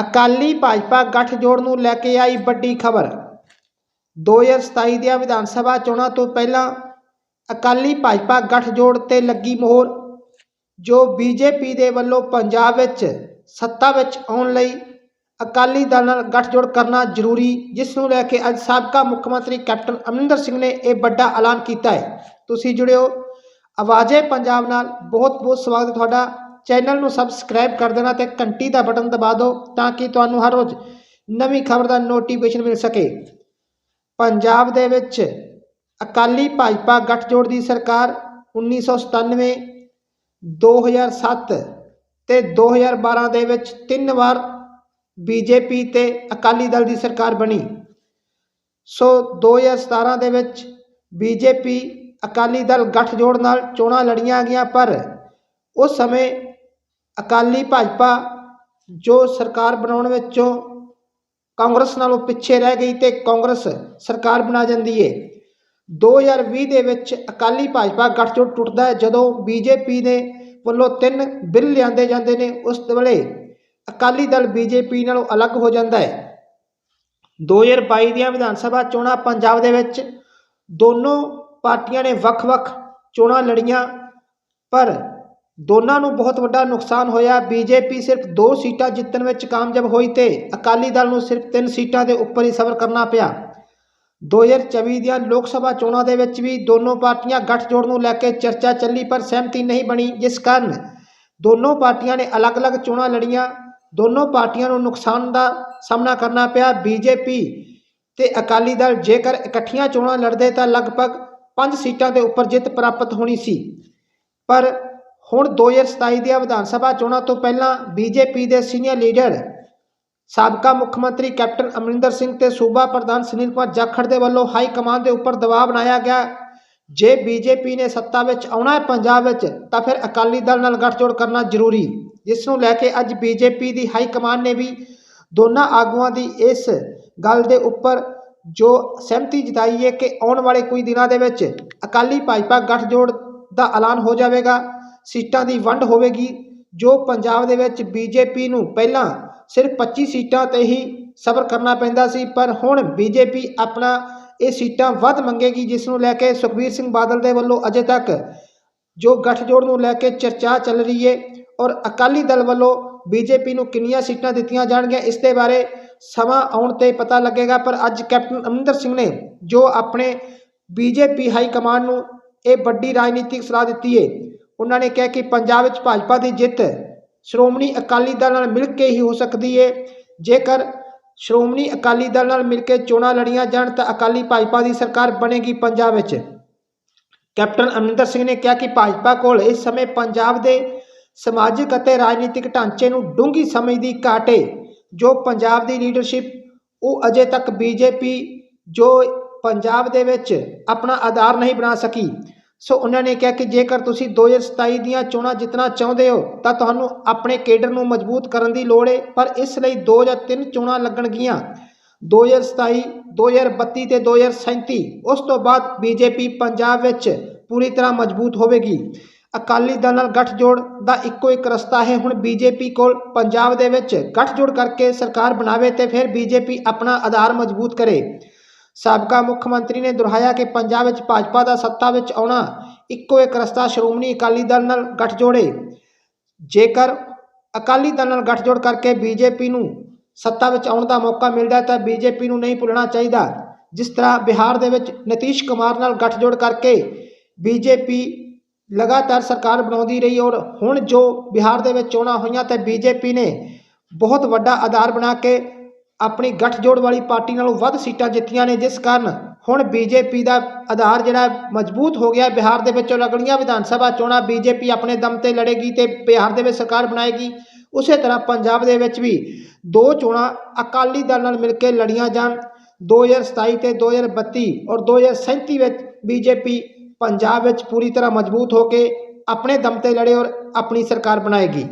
ਅਕਾਲੀ ਭਾਜਪਾ ਗੱਠਜੋੜ ਨੂੰ ਲੈ ਕੇ ਆਈ ਵੱਡੀ ਖਬਰ। 2027 ਦੀਆਂ ਵਿਧਾਨ ਸਭਾ ਚੋਣਾਂ ਤੋਂ ਪਹਿਲਾਂ ਅਕਾਲੀ ਭਾਜਪਾ ਗੱਠਜੋੜ ਤੇ ਲੱਗੀ ਮੋਹਰ, ਜੋ ਬੀਜੇਪੀ ਦੇ ਵੱਲੋਂ ਪੰਜਾਬ ਵਿੱਚ ਸੱਤਾ ਵਿੱਚ ਆਉਣ ਲਈ ਅਕਾਲੀ ਦਲ ਨਾਲ ਗੱਠਜੋੜ ਕਰਨਾ ਜ਼ਰੂਰੀ, ਜਿਸ ਨੂੰ ਲੈ ਕੇ ਅੱਜ ਸਾਬਕਾ ਮੁੱਖ ਮੰਤਰੀ ਕੈਪਟਨ ਅਮਰਿੰਦਰ ਸਿੰਘ ਨੇ ਇਹ ਵੱਡਾ ਐਲਾਨ ਕੀਤਾ ਹੈ। ਤੁਸੀਂ ਜੁੜਿਓ। ਆਵਾਜ਼ੇ ਪੰਜਾਬ ਨਾਲ। ਬਹੁਤ ਬਹੁਤ ਸਵਾਗਤ ਤੁਹਾਡਾ। ਚੈਨਲ ਨੂੰ ਸਬਸਕ੍ਰਾਈਬ ਕਰ ਦੇਣਾ ਤੇ ਘੰਟੀ ਦਾ ਬਟਨ ਦਬਾ ਦਿਓ ਤਾਂ ਕਿ ਤੁਹਾਨੂੰ ਹਰ ਰੋਜ਼ ਨਵੀਂ ਖਬਰ ਦਾ ਨੋਟੀਫਿਕੇਸ਼ਨ ਮਿਲ ਸਕੇ। ਪੰਜਾਬ ਦੇ ਵਿੱਚ ਅਕਾਲੀ ਭਾਜਪਾ ਗੱਠਜੋੜ ਦੀ ਸਰਕਾਰ 1997 2007 ਤੇ 2012 ਦੇ ਵਿੱਚ ਤਿੰਨ ਵਾਰ ਬੀਜੇਪੀ ਤੇ ਅਕਾਲੀ ਦਲ ਦੀ ਸਰਕਾਰ ਬਣੀ। ਸੋ 2017 ਦੇ ਵਿੱਚ ਬੀਜੇਪੀ ਅਕਾਲੀ ਦਲ ਗੱਠਜੋੜ ਨਾਲ ਚੋਣਾਂ ਲੜੀਆਂ ਗਈਆਂ, ਪਰ ਉਸ ਸਮੇਂ ਅਕਾਲੀ ਭਾਜਪਾ ਜੋ ਸਰਕਾਰ ਬਣਾਉਣ ਵਿੱਚੋਂ ਕਾਂਗਰਸ ਨਾਲੋਂ ਪਿੱਛੇ ਰਹਿ ਗਈ ਤੇ ਕਾਂਗਰਸ ਸਰਕਾਰ ਬਣਾ ਜਾਂਦੀ ਏ। 2020 ਦੇ ਵਿੱਚ ਅਕਾਲੀ ਭਾਜਪਾ ਗੱਠਜੋੜ ਟੁੱਟਦਾ ਹੈ। ਜਦੋਂ ਬੀਜੇਪੀ ਦੇ ਵੱਲੋਂ ਤਿੰਨ ਬਿੱਲ ਲਿਆਂਦੇ ਜਾਂਦੇ ਨੇ, ਉਸ ਵੇਲੇ ਅਕਾਲੀ ਦਲ ਬੀਜੇਪੀ ਨਾਲੋਂ ਅਲੱਗ ਹੋ ਜਾਂਦਾ ਹੈ। 2022 ਦੀਆਂ ਵਿਧਾਨ ਸਭਾ ਚੋਣਾਂ ਪੰਜਾਬ ਦੇ ਵਿੱਚ ਦੋਨੋਂ ਪਾਰਟੀਆਂ ਨੇ ਵੱਖ-ਵੱਖ ਚੋਣਾਂ ਲੜੀਆਂ, ਪਰ ਦੋਨਾਂ ਨੂੰ ਬਹੁਤ ਵੱਡਾ ਨੁਕਸਾਨ ਹੋਇਆ। ਬੀਜੇਪੀ ਸਿਰਫ 2 ਸੀਟਾਂ ਜਿੱਤਣ ਵਿੱਚ ਕਾਮਯਾਬ ਹੋਈ ਤੇ ਅਕਾਲੀ ਦਲ ਨੂੰ ਸਿਰਫ 3 ਸੀਟਾਂ ਦੇ ਉੱਪਰ ਹੀ ਸਬਰ ਕਰਨਾ ਪਿਆ। 2024 ਦੀਆਂ ਲੋਕ ਸਭਾ ਚੋਣਾਂ ਦੇ ਵਿੱਚ ਵੀ ਦੋਨੋਂ ਪਾਰਟੀਆਂ ਗੱਠਜੋੜ ਨੂੰ ਲੈ ਕੇ ਚਰਚਾ ਚੱਲੀ, ਪਰ ਸਹਿਮਤੀ ਨਹੀਂ ਬਣੀ। ਜਿਸ ਕਾਰਨ ਦੋਨੋਂ ਪਾਰਟੀਆਂ ਨੇ ਅਲੱਗ-ਅਲੱਗ ਚੋਣਾਂ ਲੜੀਆਂ। ਦੋਨੋਂ ਪਾਰਟੀਆਂ ਨੂੰ ਨੁਕਸਾਨ ਦਾ ਸਾਹਮਣਾ ਕਰਨਾ ਪਿਆ। ਬੀਜੇਪੀ ਤੇ ਅਕਾਲੀ ਦਲ ਜੇਕਰ ਇਕੱਠੀਆਂ ਚੋਣਾਂ ਲੜਦੇ ਤਾਂ ਲਗਭਗ 5 ਸੀਟਾਂ ਦੇ ਉੱਪਰ ਜਿੱਤ ਪ੍ਰਾਪਤ ਹੋਣੀ ਸੀ। ਪਰ ਹੁਣ 2027 ਦੀਆਂ ਵਿਧਾਨ ਸਭਾ ਚੋਣਾਂ ਤੋਂ ਪਹਿਲਾਂ ਬੀਜੇਪੀ ਦੇ ਸੀਨੀਅਰ ਲੀਡਰ ਸਾਬਕਾ ਮੁੱਖ ਮੰਤਰੀ ਕੈਪਟਨ ਅਮਰਿੰਦਰ ਸਿੰਘ ਤੇ ਸੂਬਾ ਪ੍ਰਧਾਨ ਸੁਨੀਲ ਕੁਮਾਰ ਜਾਖੜ ਦੇ ਵੱਲੋਂ ਹਾਈ ਕਮਾਂਡ ਦੇ ਉੱਪਰ ਦਬਾਅ ਬਣਾਇਆ ਗਿਆ। ਜੇ ਬੀਜੇਪੀ ਨੇ ਸੱਤਾ ਵਿੱਚ ਆਉਣਾ ਹੈ ਪੰਜਾਬ ਵਿੱਚ, ਤਾਂ ਫਿਰ ਅਕਾਲੀ ਦਲ ਨਾਲ ਗੱਠਜੋੜ ਕਰਨਾ ਜ਼ਰੂਰੀ। ਜਿਸ ਨੂੰ ਲੈ ਕੇ ਅੱਜ ਬੀਜੇਪੀ ਦੀ ਹਾਈ ਕਮਾਂਡ ਨੇ ਵੀ ਦੋਨਾਂ ਆਗੂਆਂ ਦੀ ਇਸ ਗੱਲ ਦੇ ਉੱਪਰ ਜੋ ਸਹਿਮਤੀ ਜਤਾਈ ਹੈ ਕਿ ਆਉਣ ਵਾਲੇ ਕੁਝ ਦਿਨਾਂ ਦੇ ਵਿੱਚ ਅਕਾਲੀ ਭਾਜਪਾ ਗੱਠਜੋੜ ਦਾ ਐਲਾਨ ਹੋ ਜਾਵੇਗਾ। ਸੀਟਾਂ ਦੀ ਵੰਡ ਹੋਵੇਗੀ, ਜੋ ਪੰਜਾਬ ਦੇ ਵਿੱਚ ਬੀਜੇਪੀ ਨੂੰ ਪਹਿਲਾਂ ਸਿਰਫ 25 ਸੀਟਾਂ ਤੇ ਹੀ ਸਬਰ ਕਰਨਾ ਪੈਂਦਾ ਸੀ, ਪਰ ਹੁਣ ਬੀਜੇਪੀ ਆਪਣਾ ਇਹ ਸੀਟਾਂ ਵੱਧ ਮੰਗੇਗੀ, ਜਿਸ ਨੂੰ ਲੈ ਕੇ ਸੁਖਬੀਰ ਸਿੰਘ ਬਾਦਲ ਦੇ ਵੱਲੋਂ ਅਜੇ ਤੱਕ ਜੋ ਗੱਠਜੋੜ ਨੂੰ ਲੈ ਕੇ ਚਰਚਾ ਚੱਲ ਰਹੀ ਹੈ ਔਰ ਅਕਾਲੀ ਦਲ ਵੱਲੋਂ ਬੀਜੇਪੀ ਨੂੰ ਕਿੰਨੀਆਂ ਸੀਟਾਂ ਦਿੱਤੀਆਂ ਜਾਣਗੀਆਂ, ਇਸ ਦੇ ਬਾਰੇ ਸਮਾਂ ਆਉਣ ਤੇ ਪਤਾ ਲੱਗੇਗਾ, ਪਰ ਅੱਜ ਕੈਪਟਨ ਅਮਰਿੰਦਰ ਸਿੰਘ ਨੇ ਜੋ ਆਪਣੇ ਬੀਜੇਪੀ ਹਾਈ ਕਮਾਂਡ ਨੂੰ ਇਹ ਵੱਡੀ ਰਾਜਨੀਤਿਕ ਸਲਾਹ ਦਿੱਤੀ ਹੈ ਉਹਨਾਂ ਨੇ ਕਿਹਾ ਕਿ ਪੰਜਾਬ ਵਿੱਚ ਭਾਜਪਾ ਦੀ ਜਿੱਤ ਸ਼੍ਰੋਮਣੀ ਅਕਾਲੀ ਦਲ ਨਾਲ ਮਿਲ ਕੇ ਹੀ ਹੋ ਸਕਦੀ ਹੈ ਜੇਕਰ ਸ਼੍ਰੋਮਣੀ ਅਕਾਲੀ ਦਲ ਨਾਲ ਮਿਲ ਕੇ ਚੋਣਾਂ ਲੜੀਆਂ ਜਾਣ ਤਾਂ ਅਕਾਲੀ ਭਾਜਪਾ ਦੀ ਸਰਕਾਰ ਬਣੇਗੀ ਪੰਜਾਬ ਵਿੱਚ। ਕੈਪਟਨ ਅਮਰਿੰਦਰ ਸਿੰਘ ਨੇ ਕਿਹਾ ਕਿ ਭਾਜਪਾ ਕੋਲ ਇਸ ਸਮੇਂ ਪੰਜਾਬ ਦੇ ਸਮਾਜਿਕ ਅਤੇ ਰਾਜਨੀਤਿਕ ਢਾਂਚੇ ਨੂੰ ਡੂੰਘੀ ਸਮਝ ਦੀ ਘਾਟ ਹੈ ਜੋ ਪੰਜਾਬ ਦੀ ਲੀਡਰਸ਼ਿਪ, ਉਹ ਅਜੇ ਤੱਕ ਬੀਜੇਪੀ ਜੋ ਪੰਜਾਬ ਦੇ ਵਿੱਚ ਆਪਣਾ ਆਧਾਰ ਨਹੀਂ ਬਣਾ ਸਕੀ। ਸੋ ਉਹਨਾਂ ਨੇ ਕਿਹਾ ਕਿ ਜੇਕਰ ਤੁਸੀਂ 2027 ਦੀਆਂ ਚੋਣਾਂ ਜਿੱਤਣਾ ਚਾਹੁੰਦੇ ਹੋ, ਤਾਂ ਤੁਹਾਨੂੰ ਆਪਣੇ ਕੇਡਰ ਨੂੰ ਮਜ਼ਬੂਤ ਕਰਨ ਦੀ ਲੋੜ ਹੈ ਪਰ ਇਸ ਲਈ 2 ਜਾਂ 3 ਚੋਣਾਂ ਲੱਗਣਗੀਆਂ। 2027 2032 ਤੇ 2037 ਉਸ ਤੋਂ ਬਾਅਦ ਬੀਜੇਪੀ ਪੰਜਾਬ ਵਿੱਚ ਪੂਰੀ ਤਰ੍ਹਾਂ ਮਜ਼ਬੂਤ ਹੋਵੇਗੀ। ਅਕਾਲੀ ਦਲ ਨਾਲ ਗੱਠਜੋੜ ਦਾ ਇੱਕੋ ਇੱਕ ਰਸਤਾ ਹੈ। ਹੁਣ ਬੀਜੇਪੀ ਕੋਲ ਪੰਜਾਬ ਦੇ ਵਿੱਚ ਗੱਠਜੋੜ ਕਰਕੇ ਸਰਕਾਰ ਬਣਾਵੇ ਤੇ ਫਿਰ ਬੀਜੇਪੀ ਆਪਣਾ ਆਧਾਰ ਮਜ਼ਬੂਤ ਕਰੇ। ਸਾਬਕਾ ਮੁੱਖ ਮੰਤਰੀ ਨੇ ਦੁਹਰਾਇਆ ਕਿ ਪੰਜਾਬ ਵਿੱਚ ਭਾਜਪਾ ਦਾ ਸੱਤਾ ਵਿੱਚ ਆਉਣਾ ਇੱਕੋ ਇੱਕ ਰਸਤਾ ਸ਼੍ਰੋਮਣੀ ਅਕਾਲੀ ਦਲ ਨਾਲ ਗੱਠਜੋੜੇ। ਜੇਕਰ ਅਕਾਲੀ ਦਲ ਨਾਲ ਗੱਠਜੋੜ ਕਰਕੇ ਬੀਜੇਪੀ ਨੂੰ ਸੱਤਾ ਵਿੱਚ ਆਉਣ ਦਾ ਮੌਕਾ ਮਿਲਦਾ ਹੈ ਤਾਂ ਬੀਜੇਪੀ ਨੂੰ ਨਹੀਂ ਭੁੱਲਣਾ ਚਾਹੀਦਾ। ਜਿਸ ਤਰ੍ਹਾਂ ਬਿਹਾਰ ਦੇ ਵਿੱਚ ਨਤੀਸ਼ ਕੁਮਾਰ ਨਾਲ ਗੱਠਜੋੜ ਕਰਕੇ ਬੀਜੇਪੀ ਲਗਾਤਾਰ ਸਰਕਾਰ ਬਣਾਉਂਦੀ ਰਹੀ ਔਰ ਹੁਣ ਜੋ ਬਿਹਾਰ ਦੇ ਵਿੱਚ ਚੋਣਾਂ ਹੋਈਆਂ ਤਾਂ ਬੀਜੇਪੀ ਨੇ ਬਹੁਤ ਵੱਡਾ ਆਧਾਰ ਬਣਾ ਕੇ ਆਪਣੀ ਗੱਠਜੋੜ ਵਾਲੀ ਪਾਰਟੀ ਨਾਲੋਂ ਵੱਧ ਸੀਟਾਂ ਜਿੱਤੀਆਂ ਨੇ, ਜਿਸ ਕਾਰਨ ਹੁਣ ਬੀਜੇਪੀ ਦਾ ਆਧਾਰ ਜਿਹੜਾ ਮਜ਼ਬੂਤ ਹੋ ਗਿਆ ਬਿਹਾਰ ਦੇ ਵਿੱਚੋਂ ਲੱਗਣੀਆਂ ਵਿਧਾਨ ਸਭਾ ਚੋਣਾਂ, ਬੀਜੇਪੀ ਆਪਣੇ ਦਮ ਤੇ ਲੜੇਗੀ ਤੇ ਬਿਹਾਰ ਦੇ ਵਿੱਚ ਸਰਕਾਰ ਬਣਾਏਗੀ। ਉਸੇ ਤਰ੍ਹਾਂ ਪੰਜਾਬ ਦੇ ਵਿੱਚ ਵੀ ਦੋ ਚੋਣਾਂ ਅਕਾਲੀ ਦਲ ਨਾਲ ਮਿਲ ਕੇ ਲੜੀਆਂ ਜਾਣ 2027 ਤੇ 2032 ਔਰ 2037 ਵਿੱਚ ਬੀਜੇਪੀ ਪੰਜਾਬ ਵਿੱਚ ਪੂਰੀ ਤਰ੍ਹਾਂ ਮਜ਼ਬੂਤ ਹੋ ਕੇ ਆਪਣੇ ਦਮ ਤੇ ਲੜੇ ਔਰ ਆਪਣੀ ਸਰਕਾਰ ਬਣਾਏਗੀ।